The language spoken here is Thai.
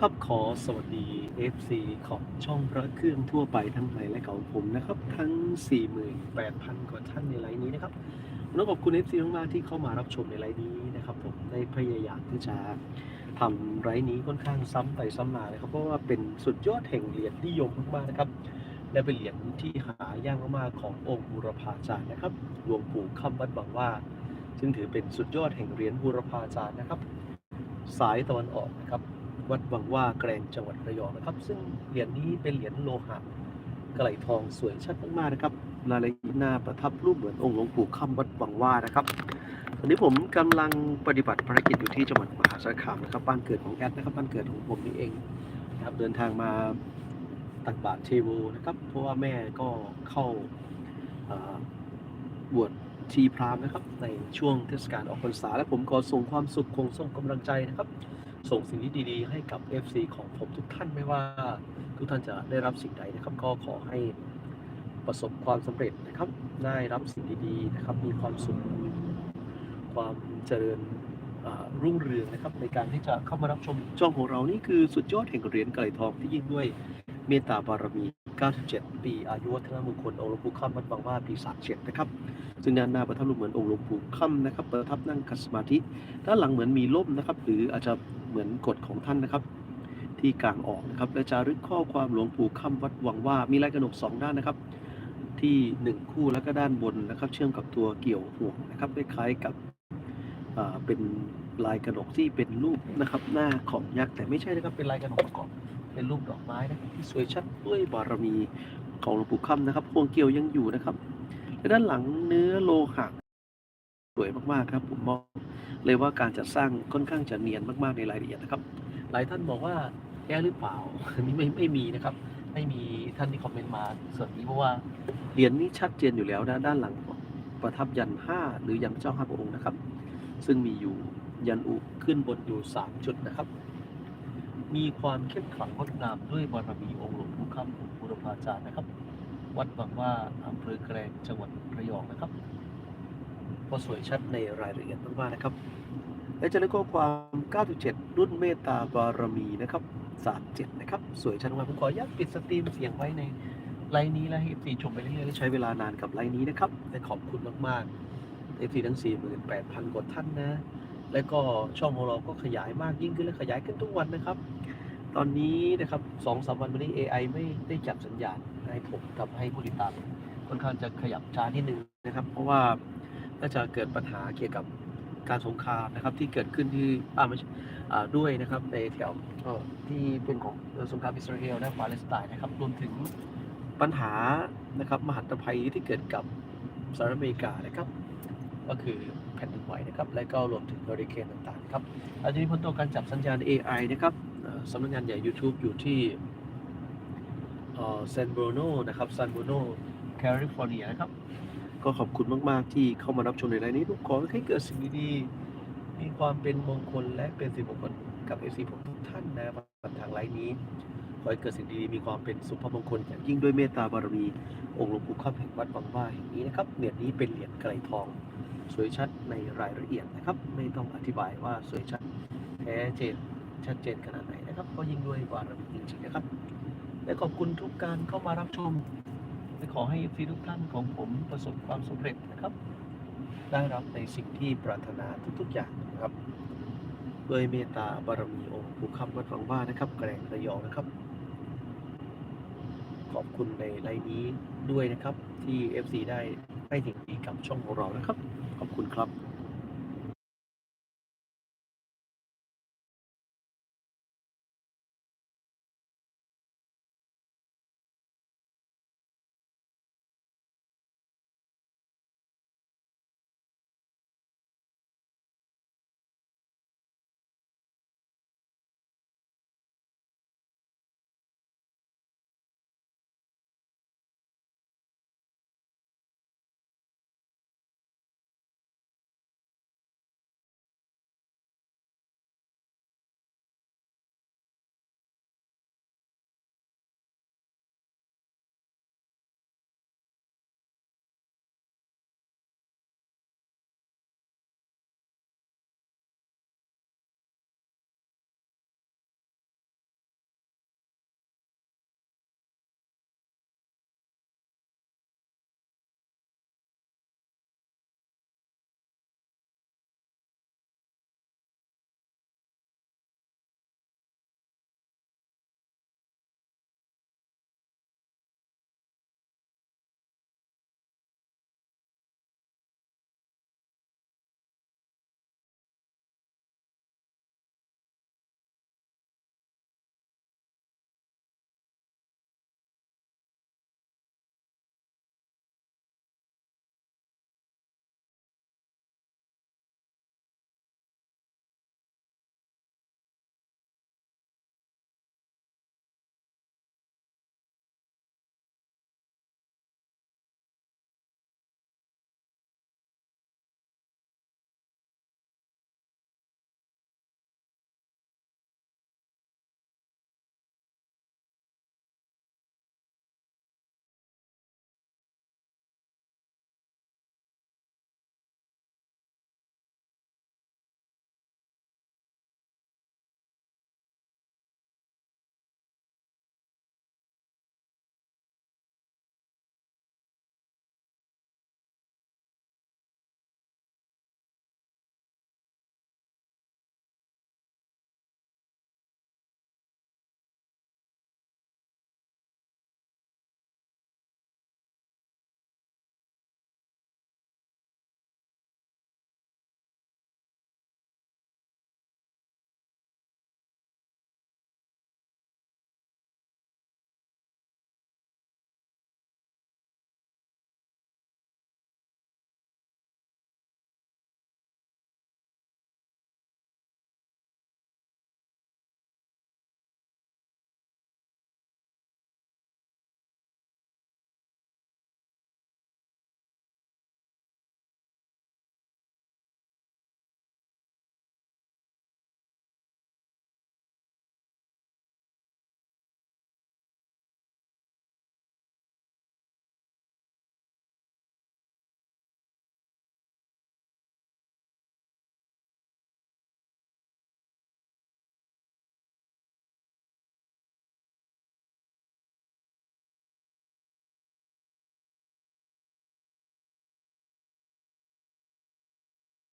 ครับขอสวัสดี FC ของช่องพระเครื่องทั่วไปทั้งในและของผมนะครับ ทั้ง 48,000 กว่าท่านในไลน์นี้นะครับต้องขอบคุณ FC มากๆที่เข้ามารับชมในไลน์นี้นะครับผมได้พยายามที่จะทำไลน์นี้ค่อนข้างซ้ำไปซ้ำมานะครับ เพราะว่าเป็นสุดยอดแห่งเหรียญนิยมมากๆนะครับและเป็นเหรียญที่หายากมากๆขององค์บูรพาจารย์นะครับหลวงปู่คำวัดบางว่า ซึ่งถือเป็นสุดยอดแห่งเหรียญบูรพาจารย์นะครับ สายตะวันออกนะครับ วัดวังว่าแกรงจังหวัดระยองนะครับ ซึ่งเหรียญนี้เป็นเหรียญโลหะกระไหลทองสวยชัดมากๆนะครับรายละเอียดหน้าประทับรูปเหมือนองค์หลวงปู่คำวัดวังว่านะครับตอนนี้ผมกำลังปฏิบัติภารกิจอยู่ที่จังหวัดมหาสารคามนะครับบ้านเกิดของแอดนะครับบ้านเกิดของผมนี่เองนะครับเดินทางมาตักบาตรเทโวนะครับเพราะว่าแม่ก็เข้าบวชชีพราหมณ์นะครับในช่วงเทศกาลออกพรรษาและผมขอส่งความสุขคงส่งกำลังใจนะครับ ส่งสิ่งที่ดีๆ ให้กับ FC ของผมทุกท่านไม่ว่า ทุกท่านจะได้รับสิ่งใดนะครับก็ขอให้ประสบความสำเร็จนะครับ ได้รับสิ่งดีๆนะครับ มีความสุข ความเจริญรุ่งเรืองนะครับ ในการที่จะเข้ามารับชมช่องของเรานี่คือสุดยอดแห่งเหรียญไกลทองที่ยิ่งด้วยเมตตาบารมี 97 ปี อายุวัฒนมงคลองค์หลวงปู่ค่ำวัดบางว่าปี 37 นะครับ ซึ่งด้านหน้าประทับรูปเหมือนองค์หลวงปู่ค่ำนะครับ ประทับนั่งคัสมาธิ ด้านหลังเหมือนมีล่มนะครับ หรืออาจจะ เหมือนกฎของท่านนะครับ ที่กลางออกนะครับและจารึกข้อความหลวงปู่ค่ำวัดวังว่ามีลายกระหนกสองด้านนะครับ ที่หนึ่งคู่แล้วก็ด้านบนนะครับ เชื่อมกับตัวเกี่ยวห่วงนะครับคล้ายๆกับเป็นลายกระหนกที่เป็นรูปนะครับ หน้าของยักษ์แต่ไม่ใช่นะครับเป็นลายกระหนกประกอบเป็นรูปดอกไม้นะที่สวยชัดด้วยบารมีของหลวงปู่ค่ำนะครับพวงเกี่ยวยังอยู่นะครับและด้านหลังเนื้อโลหะสวยมากๆครับผมมอง เลยว่าการจัดสร้างค่อนข้างจะเนียนมากๆในรายละเอียดนะครับ หลายท่านบอกว่าแก้หรือเปล่าอันนี้ไม่ไม่มีนะครับ ไม่มีท่านที่คอมเมนต์มาส่วนนี้เพราะว่าเหรียญนี้ชัดเจนอยู่แล้วนะด้านหลังประทับยันห้าหรือยันเจ้าห้าพระองค์นะครับ ซึ่งมีอยู่ยันอุขึ้นบนอยู่สามจุดนะครับ มีความเข้มขลังงดงามด้วยบารมีองค์หลวงปู่คำองค์บุรพาจารย์นะครับ วัดบางว่าอำเภอแกลงจังหวัดระยองนะครับ ก็สวยชัดในรายละเอียดมากๆนะครับ และจะเรียกข้อความ 97 รุ่นเมตตาบารมีนะครับ37นะครับ สวยชัดมากผมขออนุญาตปิดสตรีมเสียงไว้ในไลน์นี้และให้ FC ชมไปเรื่อยๆและใช้เวลานานกับไลน์นี้นะครับและขอบคุณมากๆ FC ทั้ง 48,000 กว่าท่านนะ แล้วก็ช่องของเราก็ขยายมากยิ่งขึ้นและขยายขึ้นทุกวันนะครับ ตอนนี้นะครับสองสามวันมานี้ AI ไม่ได้จับสัญญาณให้ผมกับให้ผู้ติดตามค่อนข้างจะขยับช้านิดนึงนะครับ เพราะว่า น่าจะเกิดปัญหาเกี่ยวกับการสงครามนะครับ ที่เกิดขึ้นที่อ่าไม่ใช่อ่าด้วยนะครับในแถวเอ่อที่เป็นของสงครามอิสราเอลและปาเลสไตน์นะครับรวมถึงปัญหานะครับมหันตภัยที่เกิดกับสหรัฐอเมริกานะครับ ก็คือแผ่นดินไหวนะครับ และก็รวมถึงเฮอริเคนต่างๆครับอาจจะมีผลต่อการจับสัญญาณ AI นะครับสำนักงานใหญ่ YouTube อยู่ที่ซานบรูโนนะครับซานบรูโนแคลิฟอร์เนียนะครับ ก็ขอบคุณมาก ๆ ที่เข้ามารับชมในรายนี้ทุกขอให้เกิดสิ่งดีๆมีความเป็นมงคลและเป็นสิริมงคลกับเอซีผมทุกท่านนะครับทางไลน์นี้ ขอให้เกิดสิ่งดีๆมีความเป็นสุภาพมงคลอย่างยิ่งด้วยเมตตาบารมีองค์หลวงปู่ข้าแห่งวัดบางว่าแห่งนี้นะครับเหรียญนี้เป็นเหรียญไกรทอง สวยชัดในรายละเอียดนะครับ ไม่ต้องอธิบายว่าสวยชัดแท้เจนชัดเจนขนาดไหนนะครับ ก็ยิ่งด้วยบารมีจริงๆนะครับและขอบคุณทุกการเข้ามารับชม จะขอให้ฟีทุกท่านของผมประสบความสำเร็จนะครับ ได้รับในสิ่งที่ปรารถนาทุก ๆ อย่างนะครับด้วยเมตตาบารมีองค์ผู้คำวัดฟังว่านะครับ แกรงระยองนะครับ ขอบคุณในไลน์นี้ด้วยนะครับ ที่ FC ได้ให้สิ่งดีกับช่องของเรานะครับ ขอบคุณครับ